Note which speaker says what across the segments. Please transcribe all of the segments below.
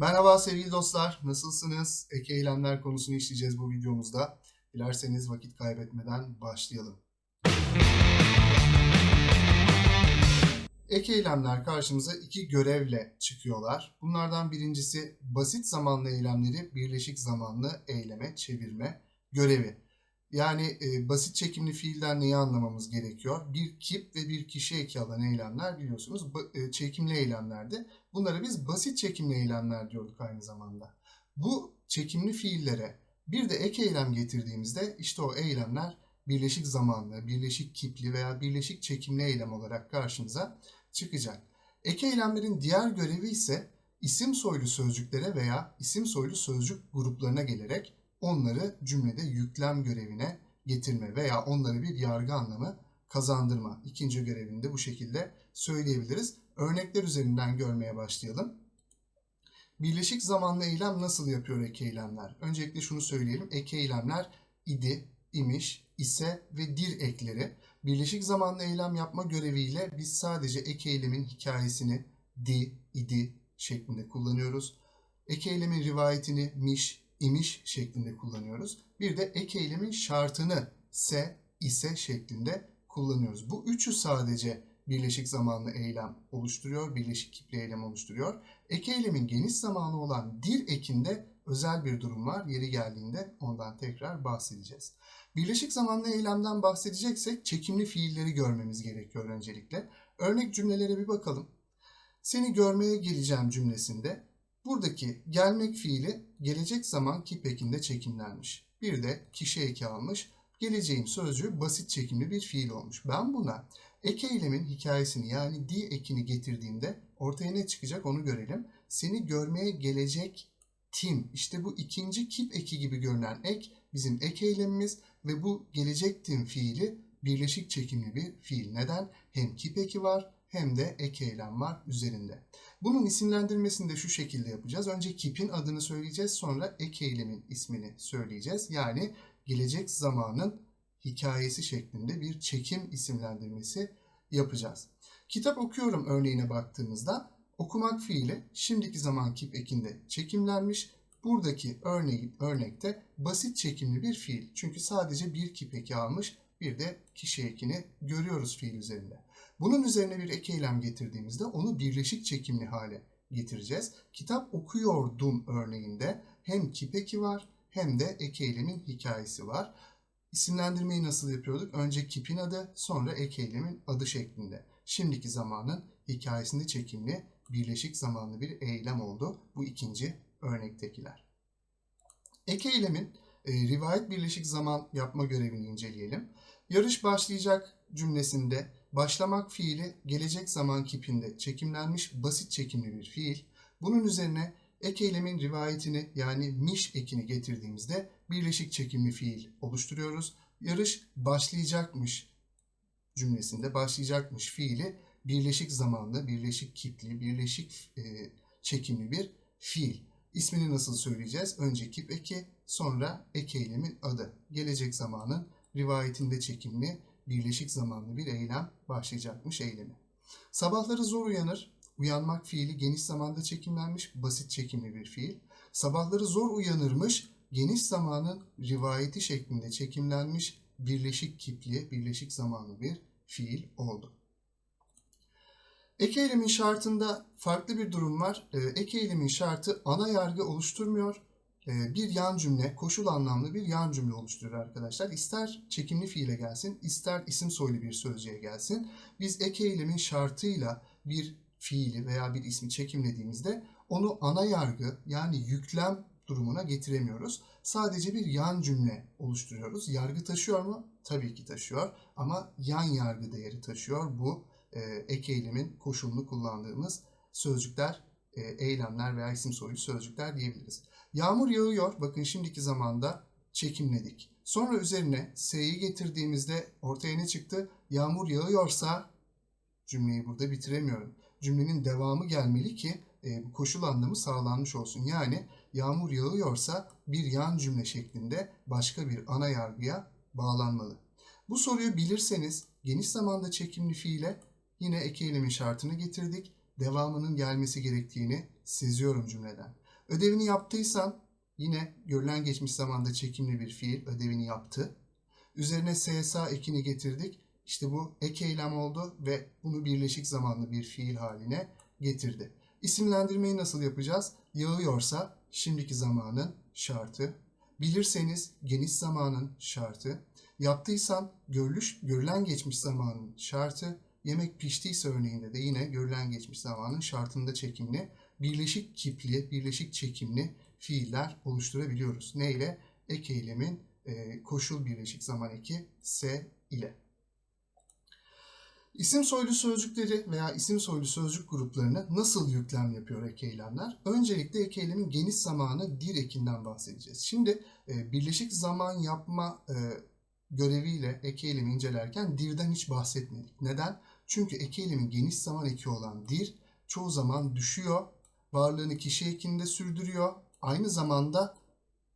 Speaker 1: Merhaba sevgili dostlar, nasılsınız? Eki eylemler konusunu işleyeceğiz bu videomuzda. Dilerseniz vakit kaybetmeden başlayalım. Ek eylemler karşımıza iki görevle çıkıyorlar. Bunlardan birincisi basit zamanlı eylemleri birleşik zamanlı eyleme çevirme görevi. Yani e, basit çekimli fiilden neyi anlamamız gerekiyor? Bir kip ve bir kişi eki alan eylemler biliyorsunuz ba- e, çekimli eylemlerdi. Bunlara biz basit çekimli eylemler diyorduk aynı zamanda. Bu çekimli fiillere bir de ek eylem getirdiğimizde işte o eylemler birleşik zamanlı, birleşik kipli veya birleşik çekimli eylem olarak karşımıza çıkacak. Ek eylemlerin diğer görevi ise isim soylu sözcüklere veya isim soylu sözcük gruplarına gelerek onları cümlede yüklem görevine getirme veya onlara bir yargı anlamı kazandırma. İkinci görevini de bu şekilde söyleyebiliriz. Örnekler üzerinden görmeye başlayalım. Birleşik zamanlı eylem nasıl yapıyor ek eylemler? Öncelikle şunu söyleyelim. Ek eylemler idi, imiş, ise ve dir ekleri. Birleşik zamanlı eylem yapma göreviyle biz sadece ek eylemin hikayesini di, idi şeklinde kullanıyoruz. Ek eylemin rivayetini miş, imiş şeklinde kullanıyoruz. Bir de ek eylemin şartını se, ise şeklinde kullanıyoruz. Bu üçü sadece birleşik zamanlı eylem oluşturuyor, birleşik kipli eylem oluşturuyor. Ek eylemin geniş zamanı olan dir ekinde özel bir durum var. Yeri geldiğinde ondan tekrar bahsedeceğiz. Birleşik zamanlı eylemden bahsedeceksek çekimli fiilleri görmemiz gerekiyor öncelikle. Örnek cümlelere bir bakalım. Seni görmeye geleceğim cümlesinde buradaki gelmek fiili gelecek zaman kip ekinde çekimlenmiş. Bir de kişi eki almış. Geleceğim sözcüğü basit çekimli bir fiil olmuş. Ben buna ek eylemin hikayesini yani di ekini getirdiğimde ortaya ne çıkacak onu görelim. Seni görmeye gelecek tim. İşte bu ikinci kip eki gibi görünen ek bizim ek eylemimiz ve bu gelecektim fiili birleşik çekimli bir fiil. Neden? Hem kip eki var hem de ek eylem var üzerinde. Bunun isimlendirmesini de şu şekilde yapacağız. Önce kipin adını söyleyeceğiz sonra ek eylemin ismini söyleyeceğiz. Yani gelecek zamanın hikayesi şeklinde bir çekim isimlendirmesi yapacağız. Kitap okuyorum örneğine baktığımızda okumak fiili şimdiki zaman kip ekinde çekimlenmiş. Buradaki örneğin örnekte basit çekimli bir fiil. Çünkü sadece bir kip eki almış, bir de kişi ekini görüyoruz fiil üzerinde. Bunun üzerine bir ek eylem getirdiğimizde onu birleşik çekimli hale getireceğiz. Kitap okuyordum örneğinde hem kip eki var hem de ek eylemin hikayesi var. İsimlendirmeyi nasıl yapıyorduk? Önce kipin adı, sonra ek eylemin adı şeklinde. Şimdiki zamanın hikayesinde çekimli, birleşik zamanlı bir eylem oldu. Bu ikinci örnektekiler. Ek eylemin e, rivayet birleşik zaman yapma görevini inceleyelim. Yarış başlayacak cümlesinde başlamak fiili gelecek zaman kipinde çekimlenmiş basit çekimli bir fiil. Bunun üzerine ek eylemin rivayetini yani miş ekini getirdiğimizde birleşik çekimli fiil oluşturuyoruz. Yarış başlayacakmış cümlesinde başlayacakmış fiili birleşik zamanlı, birleşik kipli, birleşik e, çekimli bir fiil. İsmini nasıl söyleyeceğiz? Önce kip eki, sonra ek eylemin adı. Gelecek zamanın rivayetinde çekimli, birleşik zamanlı bir eylem başlayacakmış eylemi. Sabahları zor uyanır. Uyanmak fiili geniş zamanda çekimlenmiş, basit çekimli bir fiil. Sabahları zor uyanırmış, geniş zamanın rivayeti şeklinde çekimlenmiş, birleşik kipli, birleşik zamanlı bir fiil oldu. Ek eylemin şartında farklı bir durum var. Ee, Ek eylemin şartı ana yargı oluşturmuyor. Ee, Bir yan cümle, koşul anlamlı bir yan cümle oluşturur arkadaşlar. İster çekimli fiile gelsin, ister isim soylu bir sözcüğe gelsin. Biz ek eylemin şartıyla bir fiili veya bir ismi çekimlediğimizde onu ana yargı yani yüklem durumuna getiremiyoruz. Sadece bir yan cümle oluşturuyoruz. Yargı taşıyor mu? Tabii ki taşıyor ama yan yargı değeri taşıyor bu e, ek eylemin koşulunu kullandığımız sözcükler, e, eylemler veya isim soylu sözcükler diyebiliriz. Yağmur yağıyor. Bakın şimdiki zamanda çekimledik. Sonra üzerine s'yi getirdiğimizde ortaya ne çıktı? Yağmur yağıyorsa cümleyi burada bitiremiyorum. Cümlenin devamı gelmeli ki e, koşul anlamı sağlanmış olsun. Yani yağmur yağıyorsa bir yan cümle şeklinde başka bir ana yargıya bağlanmalı. Bu soruyu bilirseniz geniş zamanda çekimli fiile yine ek eylemin şartını getirdik. Devamının gelmesi gerektiğini seziyorum cümleden. Ödevini yaptıysan yine görülen geçmiş zamanda çekimli bir fiil ödevini yaptı. Üzerine SSA ekini getirdik. İşte bu ek eylem oldu ve bunu birleşik zamanlı bir fiil haline getirdi. İsimlendirmeyi nasıl yapacağız? Yağıyorsa şimdiki zamanın şartı. Bilirseniz geniş zamanın şartı. Yaptıysan görülüş, görülen geçmiş zamanın şartı. Yemek piştiyse örneğinde de yine görülen geçmiş zamanın şartında çekimli, birleşik kipli, birleşik çekimli fiiller oluşturabiliyoruz. Ne ile? Ek eylemin e, koşul birleşik zaman eki S ile. İsim soylu sözcükleri veya isim soylu sözcük gruplarını nasıl yüklem yapıyor ek eylemler? Öncelikle ek eylemin geniş zamanı dir ekinden bahsedeceğiz. Şimdi e, birleşik zaman yapma e, göreviyle ek eylemi incelerken dirden hiç bahsetmedik. Neden? Çünkü ek eylemin geniş zaman eki olan dir çoğu zaman düşüyor, varlığını kişi ekinde sürdürüyor, aynı zamanda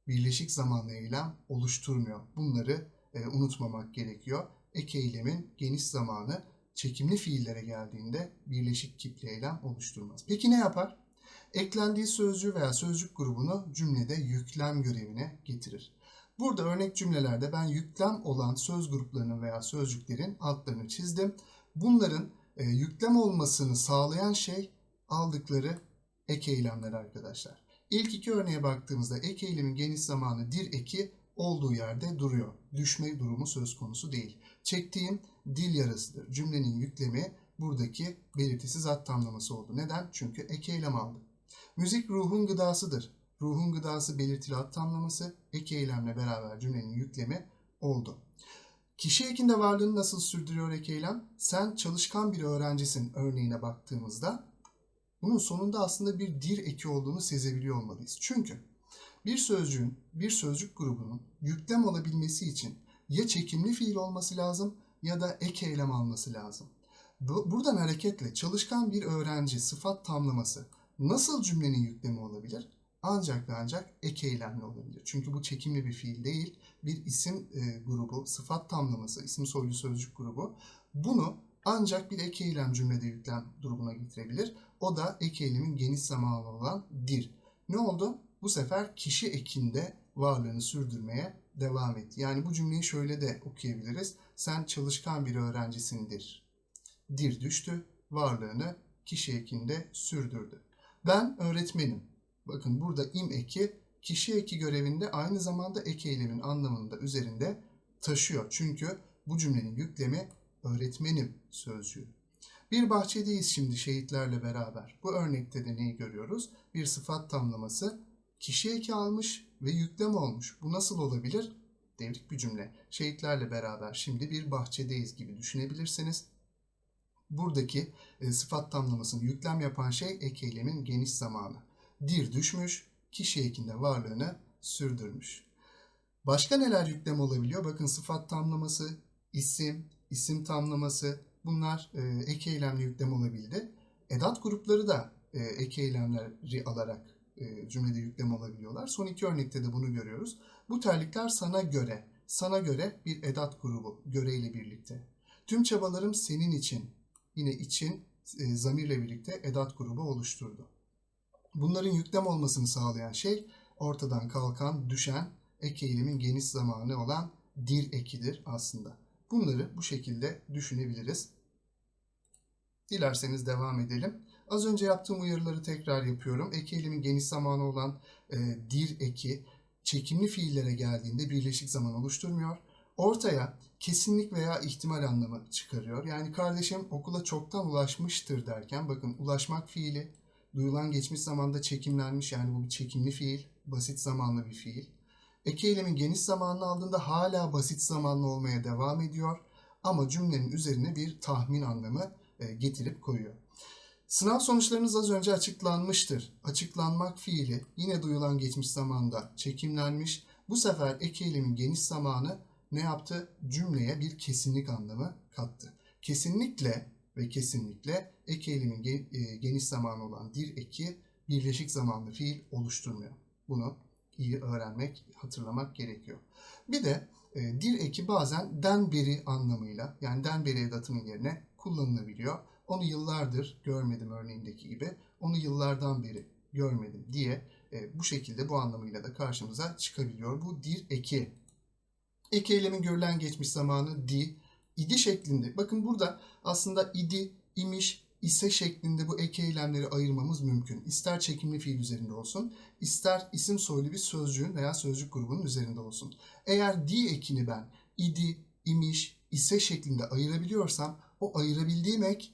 Speaker 1: birleşik zamanlı eylem oluşturmuyor. Bunları e, unutmamak gerekiyor. Ek eylemin geniş zamanı çekimli fiillere geldiğinde birleşik kipli eylem oluşturmaz. Peki ne yapar? Eklendiği sözcüğü veya sözcük grubunu cümlede yüklem görevine getirir. Burada örnek cümlelerde ben yüklem olan söz gruplarının veya sözcüklerin altlarını çizdim. Bunların e, yüklem olmasını sağlayan şey aldıkları ek eylemler arkadaşlar. İlk iki örneğe baktığımızda ek eylemin geniş zamanı dir eki olduğu yerde duruyor. Düşme durumu söz konusu değil. Çektiğim dil yarasıdır. Cümlenin yüklemi buradaki belirtisiz ad tamlaması oldu. Neden? Çünkü ek eylem aldı. Müzik ruhun gıdasıdır. Ruhun gıdası belirtili ad tamlaması ek eylemle beraber cümlenin yüklemi oldu. Kişi ekinde varlığını nasıl sürdürüyor ek eylem? Sen çalışkan bir öğrencisin örneğine baktığımızda bunun sonunda aslında bir dir eki olduğunu sezebiliyor olmalıyız. Çünkü bir sözcüğün, bir sözcük grubunun yüklem olabilmesi için ya çekimli fiil olması lazım ya da ek eylem alması lazım. Buradan hareketle çalışkan bir öğrenci sıfat tamlaması nasıl cümlenin yüklemi olabilir? Ancak ve ancak ek eylemli olabilir. Çünkü bu çekimli bir fiil değil, bir isim e, grubu, sıfat tamlaması, isim soylu sözcük grubu. Bunu ancak bir ek eylem cümlede yüklem durumuna getirebilir. O da ek eylemin geniş zamanlı olan dir. Ne oldu? Bu sefer kişi ekinde varlığını sürdürmeye devam etti. Yani bu cümleyi şöyle de okuyabiliriz. Sen çalışkan bir öğrencisindir. Dir düştü, varlığını kişi ekinde sürdürdü. Ben öğretmenim. Bakın burada im eki kişi eki görevinde aynı zamanda ek eylemin anlamında üzerinde taşıyor. Çünkü bu cümlenin yüklemi öğretmenim sözcüğü. Bir bahçedeyiz şimdi şehitlerle beraber. Bu örnekte de neyi görüyoruz? Bir sıfat tamlaması kişi eki almış ve yüklem olmuş. Bu nasıl olabilir? Devrik bir cümle. Şehitlerle beraber şimdi bir bahçedeyiz gibi düşünebilirsiniz. Buradaki e, sıfat tamlamasını yüklem yapan şey ek eylemin geniş zamanı. Dir düşmüş, kişi ekinde varlığını sürdürmüş. Başka neler yüklem olabiliyor? Bakın sıfat tamlaması, isim, isim tamlaması bunlar e, ek eylemli yüklem olabildi. Edat grupları da e, ek eylemleri alarak e, cümlede yüklem olabiliyorlar. Son iki örnekte de bunu görüyoruz. Bu terlikler sana göre, sana göre bir edat grubu, göreyle birlikte. Tüm çabalarım senin için, yine için e, zamirle birlikte edat grubu oluşturdu. Bunların yüklem olmasını sağlayan şey ortadan kalkan, düşen ek eylemin geniş zamanı olan dir ekidir aslında. Bunları bu şekilde düşünebiliriz. Dilerseniz devam edelim. Az önce yaptığım uyarıları tekrar yapıyorum. Ek eylemin geniş zamanı olan e, dir eki çekimli fiillere geldiğinde birleşik zaman oluşturmuyor. Ortaya kesinlik veya ihtimal anlamı çıkarıyor. Yani kardeşim okula çoktan ulaşmıştır derken bakın ulaşmak fiili duyulan geçmiş zamanda çekimlenmiş yani bu bir çekimli fiil, basit zamanlı bir fiil. Eki eylemin geniş zamanını aldığında hala basit zamanlı olmaya devam ediyor ama cümlenin üzerine bir tahmin anlamı e, getirip koyuyor. Sınav sonuçlarınız az önce açıklanmıştır. Açıklanmak fiili yine duyulan geçmiş zamanda çekimlenmiş. Bu sefer ek eylemin geniş zamanı ne yaptı? Cümleye bir kesinlik anlamı kattı. Kesinlikle ve kesinlikle ek eylemin e, geniş zamanı olan dir eki birleşik zamanlı fiil oluşturmuyor. Bunu iyi öğrenmek, hatırlamak gerekiyor. Bir de e, dir eki bazen den beri anlamıyla yani den beri edatının yerine kullanılabiliyor. Onu yıllardır görmedim örneğindeki gibi. Onu yıllardan beri görmedim diye e, bu şekilde bu anlamıyla da karşımıza çıkabiliyor. Bu dir eki. Eki eylemin görülen geçmiş zamanı di, idi şeklinde. Bakın burada aslında idi, imiş, ise şeklinde bu eki eylemleri ayırmamız mümkün. İster çekimli fiil üzerinde olsun, ister isim soylu bir sözcüğün veya sözcük grubunun üzerinde olsun. Eğer di ekini ben idi, imiş, ise şeklinde ayırabiliyorsam o ayırabildiğim ek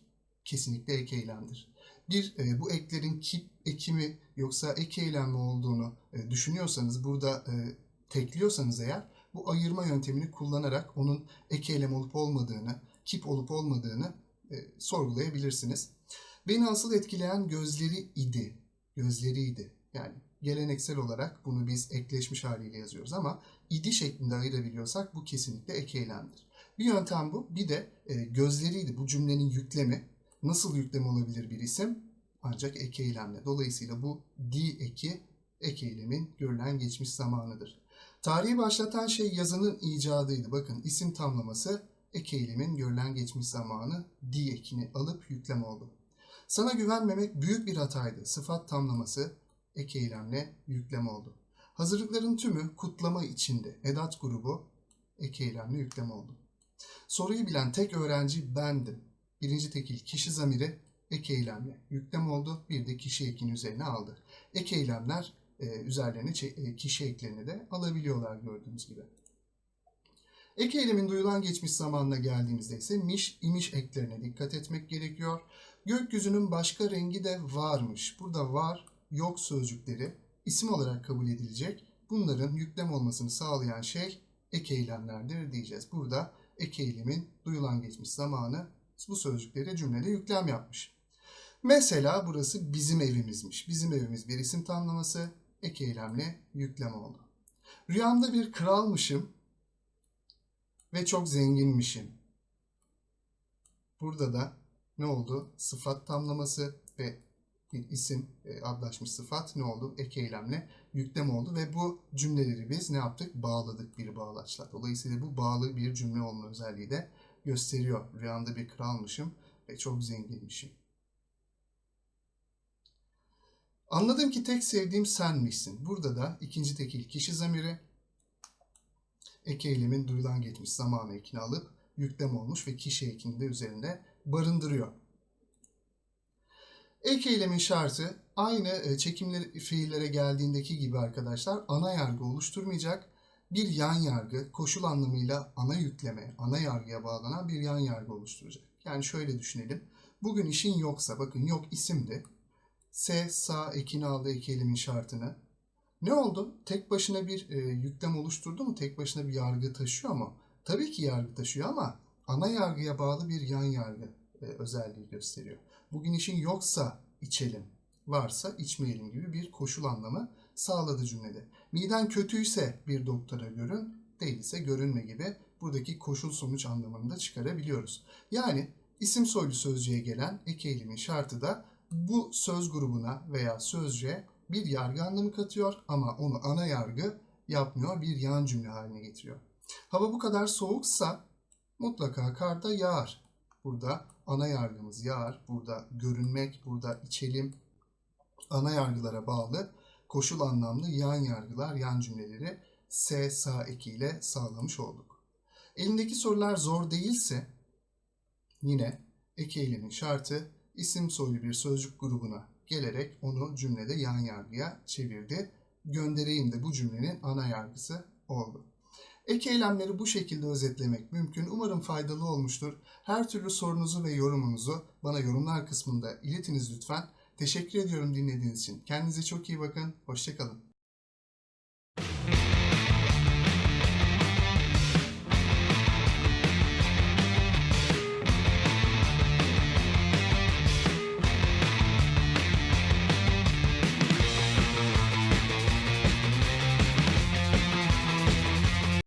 Speaker 1: kesinlikle ek eylemdir. Bir e, bu eklerin kip eki mi yoksa ek eylem mi olduğunu e, düşünüyorsanız burada e, tekliyorsanız eğer bu ayırma yöntemini kullanarak onun ek eylem olup olmadığını, kip olup olmadığını e, sorgulayabilirsiniz. Beni asıl etkileyen gözleri idi. Gözleriydi. Yani geleneksel olarak bunu biz ekleşmiş haliyle yazıyoruz ama idi şeklinde ayırabiliyorsak bu kesinlikle ek eylemdir. Bir yöntem bu. Bir de e, gözleriydi bu cümlenin yüklemi. Nasıl yüklem olabilir bir isim? Ancak ek. Dolayısıyla bu di eki ek görülen geçmiş zamanıdır. Tarihi başlatan şey yazının icadıydı. Bakın isim tamlaması ek eylemin görülen geçmiş zamanı di ekini alıp yüklem oldu. Sana güvenmemek büyük bir hataydı. Sıfat tamlaması ek eylemle yüklem oldu. Hazırlıkların tümü kutlama içinde. Edat grubu ek eylemle yüklem oldu. Soruyu bilen tek öğrenci bendim. Birinci tekil kişi zamiri ek eylemle yüklem oldu. Bir de kişi ekini üzerine aldı. Ek eylemler üzerlerine çe- e, kişi eklerini de alabiliyorlar gördüğünüz gibi. Ek eylemin duyulan geçmiş zamanına geldiğimizde ise miş, imiş eklerine dikkat etmek gerekiyor. Gökyüzünün başka rengi de varmış. Burada var, yok sözcükleri isim olarak kabul edilecek. Bunların yüklem olmasını sağlayan şey ek eylemlerdir diyeceğiz. Burada ek eylemin duyulan geçmiş zamanı bu sözcüklere cümlede yüklem yapmış. Mesela burası bizim evimizmiş. Bizim evimiz bir isim tamlaması ek eylemle yüklem oldu. Rüyamda bir kralmışım ve çok zenginmişim. Burada da ne oldu? Sıfat tamlaması ve bir isim e, adlaşmış sıfat ne oldu? Ek eylemle yüklem oldu ve bu cümleleri biz ne yaptık? Bağladık bir bağlaçla. Dolayısıyla bu bağlı bir cümle olma özelliği de gösteriyor. Rüyamda bir kralmışım ve çok zenginmişim. Anladım ki tek sevdiğim senmişsin. Burada da ikinci tekil kişi zamiri ek eylemin duyulan geçmiş zamanı ekini alıp yüklem olmuş ve kişi ekini de üzerinde barındırıyor. Ek eylemin şartı aynı e, çekimler fiillere geldiğindeki gibi arkadaşlar ana yargı oluşturmayacak bir yan yargı koşul anlamıyla ana yükleme, ana yargıya bağlanan bir yan yargı oluşturacak. Yani şöyle düşünelim. Bugün işin yoksa bakın yok isimdi. S sağ ekini aldı ek eylemin şartını. Ne oldu? Tek başına bir e, yüklem oluşturdu mu? Tek başına bir yargı taşıyor mu? Tabii ki yargı taşıyor ama ana yargıya bağlı bir yan yargı e, özelliği gösteriyor. Bugün işin yoksa içelim, varsa içmeyelim gibi bir koşul anlamı sağladı cümlede. Miden kötüyse bir doktora görün, değilse görünme gibi buradaki koşul sonuç anlamını da çıkarabiliyoruz. Yani isim soylu sözcüğe gelen ek eylemin şartı da bu söz grubuna veya sözcüğe bir yargı anlamı katıyor ama onu ana yargı yapmıyor, bir yan cümle haline getiriyor. Hava bu kadar soğuksa mutlaka kar da yağar. Burada ana yargımız yağar, burada görünmek, burada içelim ana yargılara bağlı koşul anlamlı yan yargılar, yan cümleleri S sağ ekiyle sağlamış olduk. Elindeki sorular zor değilse yine ek eylemin şartı isim soylu bir sözcük grubuna gelerek onu cümlede yan yargıya çevirdi. Göndereyim de bu cümlenin ana yargısı oldu. Ek eylemleri bu şekilde özetlemek mümkün. Umarım faydalı olmuştur. Her türlü sorunuzu ve yorumunuzu bana yorumlar kısmında iletiniz lütfen. Teşekkür ediyorum dinlediğiniz için. Kendinize çok iyi bakın. Hoşçakalın.